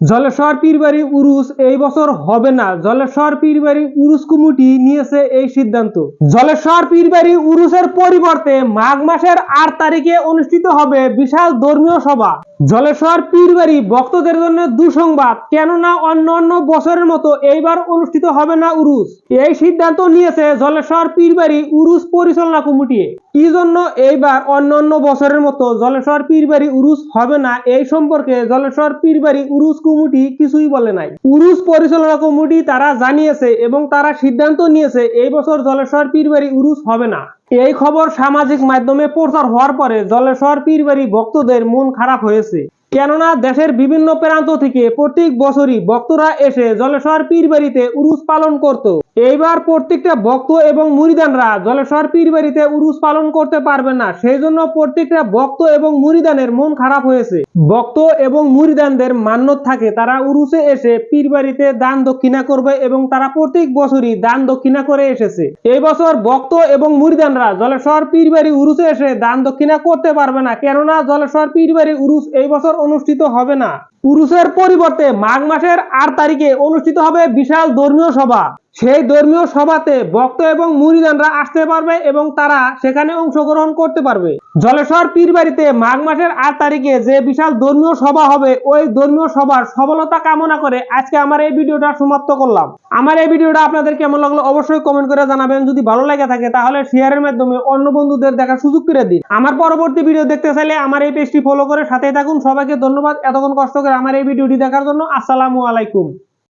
জলেশ্বর পীরবাড়ি উরুস এই বছর হবে না। জলেশ্বর পীরবাড়ি উরুস কমিটি নিয়েছে এই সিদ্ধান্ত। জলেশ্বর পীরবাড়ি উরুসের পরিবর্তে মাঘ মাসের আট তারিখে অনুষ্ঠিত হবে বিশাল ধর্মীয় সভা। জলেশ্বর পীরবাড়ি ভক্তদের জন্য দুঃসংবাদ। কেননা অন্য অন্য বছরের মতো এইবার অনুষ্ঠিত হবে না উরুস। এই সিদ্ধান্ত নিয়েছে জলেশ্বর পীরবাড়ি উরুস পরিচালনা কমিটি। কি জন্য এইবার অন্য অন্য বছরের মতো জলেশ্বর পীরবাড়ি উরুস হবে না, এই সম্পর্কে জলেশ্বর পীরবাড়ি উরুস কমিটি কিছুই বলে নাই। উরুস পরিচালনা কমিটি তারা জানিয়েছে এবং তারা সিদ্ধান্ত নিয়েছে, এই বছর জলেশ্বর পীরবাড়ি উরুস হবে না। এই খবর সামাজিক মাধ্যমে প্রচার হওয়ার পরে জলেশ্বর পীরবাড়ি ভক্তদের মন খারাপ হয়েছে। কেননা দেশের বিভিন্ন প্রান্ত থেকে প্রত্যেক বছরই ভক্তরা এসে জলেশ্বর পীরবাড়িতে উরুস পালন করত। এইবার প্রত্যেকটা ভক্ত এবং মুরিদানরা জলেশ্বর পীরবাড়িতে উরুস পালন করতে পারবে না সেই জন্য প্রত্যেকটা ভক্ত এবং মুরিদানের মন খারাপ হয়েছে। ভক্ত এবং মুরিদানদের মান্যত থাকে, তারা উরুসে এসে পীরবাড়িতে দান দক্ষিণা করবে এবং তারা প্রত্যেক বছরই দান দক্ষিণা করে এসেছে। এই বছর ভক্ত এবং মুরিদানরা জলেশ্বর পীরবাড়ি উরুসে এসে দান দক্ষিণা করতে পারবে না, কেননা জলেশ্বর পীরবাড়ি উরুস এই বছর অনুষ্ঠিত হবে না। উরুসের পরিবর্তে মাঘ মাসের আট তারিখে অনুষ্ঠিত হবে বিশাল ধর্মীয় সভা। সেই ধর্মীয় সভাতে ভক্ত এবং মুরিদানরা আসতে পারবে এবং তারা সেখানে অংশগ্রহণ করতে পারবে। জলেশ্বর পীরবাড়িতে মাঘ মাসের আট তারিখে যে বিশাল ধর্মীয় সভা হবে, ওই ধর্মীয় সভার সফলতা কামনা করে আজকে আমার এই ভিডিওটা সমাপ্ত করলাম। আমার এই ভিডিওটা আপনাদের কেমন লাগল অবশ্যই কমেন্ট করে জানাবেন। যদি ভালো লাগে থাকে তাহলে শেয়ারের মাধ্যমে অন্য বন্ধুদের দেখার সুযোগ করে দিন। আমার পরবর্তী ভিডিও দেখতে চাইলে আমার এই পেজটি ফলো করে সাথে থাকুন। সবাইকে ধন্যবাদ। এতক্ষণ কষ্ট করে আমার এই ভিডিওটি দেখার জন্য আসসালামু আলাইকুম।